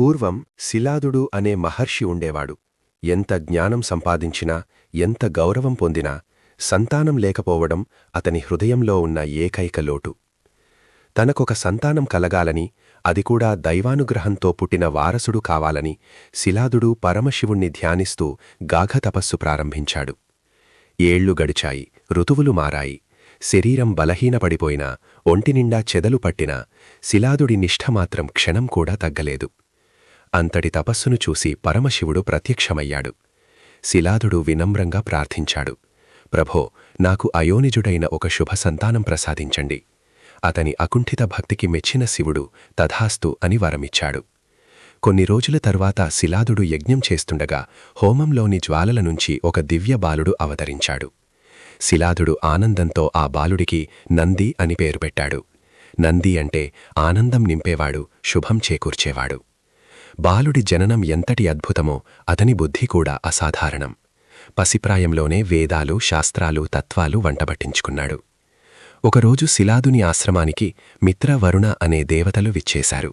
పూర్వం శిలాదుడు అనే మహర్షి ఉండేవాడు. ఎంత జ్ఞానం సంపాదించినా ఎంత గౌరవం పొందినా సంతానం లేకపోవడం అతని హృదయంలో ఉన్న ఏకైక లోటు. తనకొక సంతానం కలగాలని అది కూడా దైవానుగ్రహంతో పుట్టిన వారసుడు కావాలని శిలాదుడు పరమశివుణ్ణి ధ్యానిస్తూ గాఘ తపస్సు ప్రారంభించాడు. ఏళ్ళు గడిచాయి ఋతువులు మారాయి. శరీరం బలహీనపడిపోయినా ఒంటినిండా చెదలు పట్టినా శిలాదుడి నిష్ఠమాత్రం క్షణం కూడా తగ్గలేదు. అంతటి తపస్సును చూసి పరమశివుడు ప్రత్యక్షమయ్యాడు. శిలాదుడు వినమ్రంగా ప్రార్థించాడు. ప్రభో నాకు అయోనిజుడైన ఒక శుభ సంతానం ప్రసాదించండి. అతని అకుంఠిత భక్తికి మెచ్చిన శివుడు తథాస్తు అని వరమిచ్చాడు. కొన్ని రోజుల తర్వాత శిలాదుడు యజ్ఞం చేస్తుండగా హోమంలోని జ్వాలల నుంచి ఒక దివ్య బాలుడు అవతరించాడు. శిలాదుడు ఆనందంతో ఆ బాలుడికి నంది అని పేరు పెట్టాడు. నంది అంటే ఆనందం నింపేవాడు శుభం చేకూర్చేవాడు. బాలుడి జననం ఎంతటి అద్భుతమో అతని బుద్ధి కూడా అసాధారణం. పసిప్రాయంలోనే వేదాలు శాస్త్రాలు తత్వాలు వంటబట్టించుకున్నాడు ఒకరోజు శిలాదుని ఆశ్రమానికి మిత్రవరుణ అనే దేవతలు విచ్చేశారు.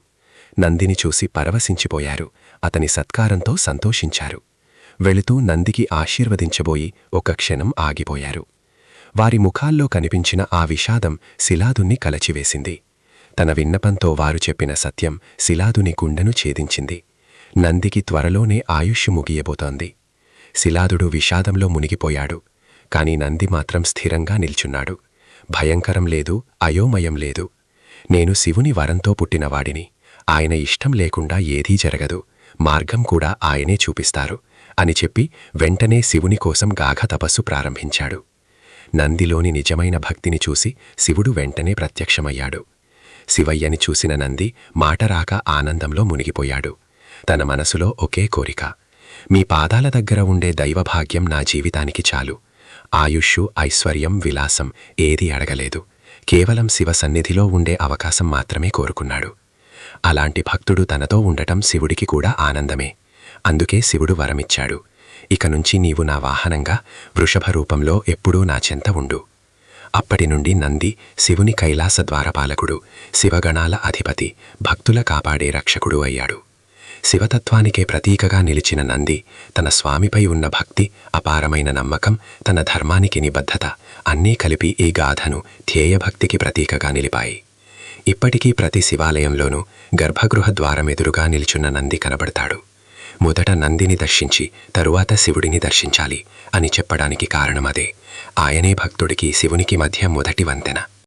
నందిని చూసి పరవశించిపోయారు. అతని సత్కారంతో సంతోషించారు. వెళుతూ నందికి ఆశీర్వదించబోయి ఒక క్షణం ఆగిపోయారు. వారి ముఖాల్లో కనిపించిన ఆ విషాదం శిలాదుణ్ణి కలచివేసింది. తన విన్నపంతో వారు చెప్పిన సత్యం శిలాదుని గుండెను ఛేదించింది. నందికి త్వరలోనే ఆయుష్ ముగియబోతోంది. శిలాదుడు విషాదంలో మునిగిపోయాడు. కాని నంది మాత్రం స్థిరంగా నిల్చున్నాడు. భయంకరం లేదు అయోమయం లేదు. నేను శివుని వరంతో పుట్టినవాడిని ఆయన ఇష్టం లేకుండా ఏదీ జరగదు. మార్గం కూడా ఆయనే చూపిస్తారు అని చెప్పి వెంటనే శివుని కోసం గాఘ తపస్సు ప్రారంభించాడు. నందిలోని నిజమైన భక్తిని చూసి శివుడు వెంటనే ప్రత్యక్షమయ్యాడు. శివయ్యని చూసిన నంది మాటరాక ఆనందంలో మునిగిపోయాడు. తన మనసులో ఒకే కోరిక మీ పాదాల దగ్గర ఉండే దైవభాగ్యం నా జీవితానికి చాలు. ఆయుష్షు ఐశ్వర్యం విలాసం ఏదీ అడగలేదు. కేవలం శివ సన్నిధిలో ఉండే అవకాశం మాత్రమే కోరుకున్నాడు. అలాంటి భక్తుడు తనతో ఉండటం శివుడికి కూడా ఆనందమే. అందుకే శివుడు వరమిచ్చాడు. ఇక నుంచి నీవు నా వాహనంగా వృషభ రూపంలో ఎప్పుడూ నా చెంత ఉండు. అప్పటి నుండి నంది శివుని కైలాస ద్వారపాలకుడు శివగణాల అధిపతి భక్తుల కాపాడే రక్షకుడు అయ్యాడు. శివతత్వానికే ప్రతీకగా నిలిచిన నంది తన స్వామిపై ఉన్న భక్తి అపారమైన నమ్మకం తన ధర్మానికి నిబద్ధత అన్నీ కలిపి ఈ గాథను ధ్యేయభక్తికి ప్రతీకగా నిలిపాయి. ఇప్పటికీ ప్రతి శివాలయంలోనూ గర్భగృహ ద్వారమెదురుగా నిల్చున్న నంది కనబడతాడు. మొదట నందిని దర్శించి తరువాత శివుడిని దర్శించాలి అని చెప్పడానికి కారణమదే. ఆయనే భక్తుడికి శివునికి మధ్య మొదటి వంతెన.